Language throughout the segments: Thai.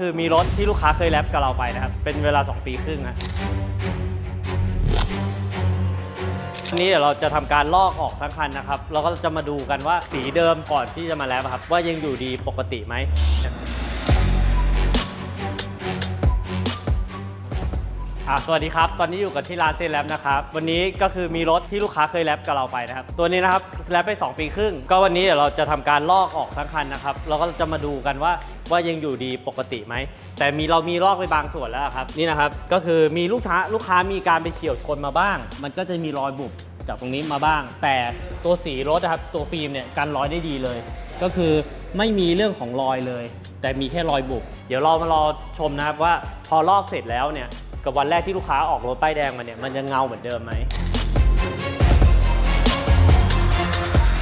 คือมีรถที่ลูกค้าเคยแรปกับเราไปนะครับ เป็นเวลา 2 ปีครึ่งนะทีนี้เดี๋ยวเราจะทำการลอกออกทั้งคันนะครับ เราก็จะมาดูกันว่าสีเดิมก่อนที่จะมาแรปครับ ว่ายังอยู่ดีปกติไหม อะสวัสดีครับ ตอนนี้อยู่กับที่ร้านเซนแลบนะครับ วันนี้ก็คือมีรถที่ลูกค้าเคยแรปกับเราไปนะครับ ตัวนี้นะครับแรปไป 2 ปีครึ่ง ก็วันนี้เดี๋ยวเราจะทำการลอกออกทั้งคันนะครับ เราก็จะมาดูกันว่าว่ายังอยู่ดีปกติไหม แต่มีเรามีลอกไปบางส่วนแล้วครับ นี่นะครับ ก็คือมีลูกค้าลูกค้ามีการไปเฉี่ยวชนมาบ้าง มันก็จะมีรอยบุบจากตรงนี้มาบ้าง แต่ตัวสีรถนะครับ ตัวฟิล์มเนี่ยกันรอยได้ดีเลย ก็คือไม่มีเรื่องของรอยเลย แต่มีแค่รอยบุบ เดี๋ยวเรามารอชมนะครับว่าพอลอกเสร็จแล้วเนี่ย กับวันแรกที่ลูกค้าออกรถป้ายแดงมาเนี่ยมันจะเงาเหมือนเดิมไหม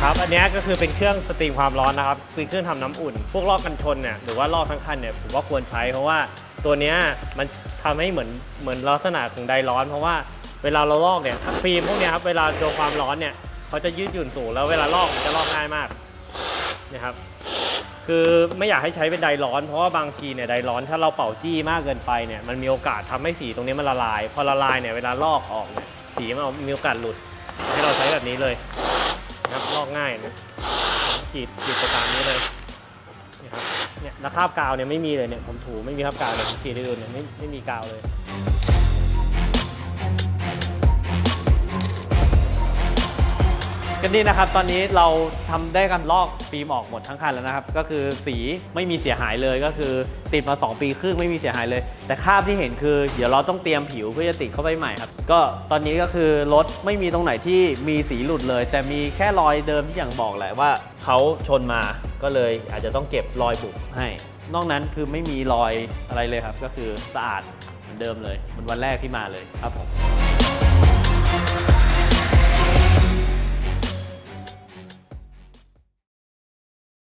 ครับอันนี้ก็คือเป็นเครื่องสตรีมความร้อนนะครับคือเครื่องทำน้ำอุ่น พวกลอกกันชนเนี่ยหรือว่าลอกทั้งคันเนี่ยผมว่าควรใช้ เพราะว่าตัวนี้มันทำให้เหมือนเหมือนลักษณะของไดร้อน เพราะว่าเวลาเราลอกเนี่ยฟิล์มพวกนี้ครับเวลาโดนความร้อนเนี่ยเขาจะยืดหยุ่นสูงแล้วเวลาลอกมันจะลอกง่ายมากนะครับ คือไม่อยากให้ใช้เป็นไดร้อน เพราะว่าบางทีเนี่ยไดร้อนถ้าเราเป่าจี้มากเกินไปเนี่ยมันมีโอกาสทำให้สีตรงนี้มันละลาย พอละลายเนี่ยเวลาลอกออกเนี่ยสีมันมีโอกาสหลุด ให้เราใช้แบบนี้เลยนะครับลอกง่ายนะขีดขีดไปตามนี้เลยนี่ครับเนี่ยแล้วคราบกาวเนี่ยไม่มีเลยเนี่ยผมถูไม่มีคราบกาวเลยผมขีดให้ดูเนี่ยไม่ไม่มีกาวเลย กันนี่นะครับ ตอนนี้เราทำได้กันลอกฟิล์มออกหมดทั้งคันแล้วนะครับ ก็คือสีไม่มีเสียหายเลยก็คือติดมา 2 ปีครึ่งไม่มีเสียหายเลย แต่คราบที่เห็นคือ เดี๋ยวเราต้องเตรียมผิวเพื่อจะติดเข้าไปใหม่ครับ ก็ตอนนี้ก็คือรถไม่มีตรงไหนที่มีสีหลุดเลย แต่มีแค่รอยเดิมที่อย่างบอกแหละว่าเขาชนมาก็เลยอาจจะต้องเก็บรอยบุบให้ นอกนั้นคือไม่มีรอยอะไรเลยครับ ก็คือสะอาดเหมือนเดิมเลยเหมือนวันแรกที่มาเลยครับผม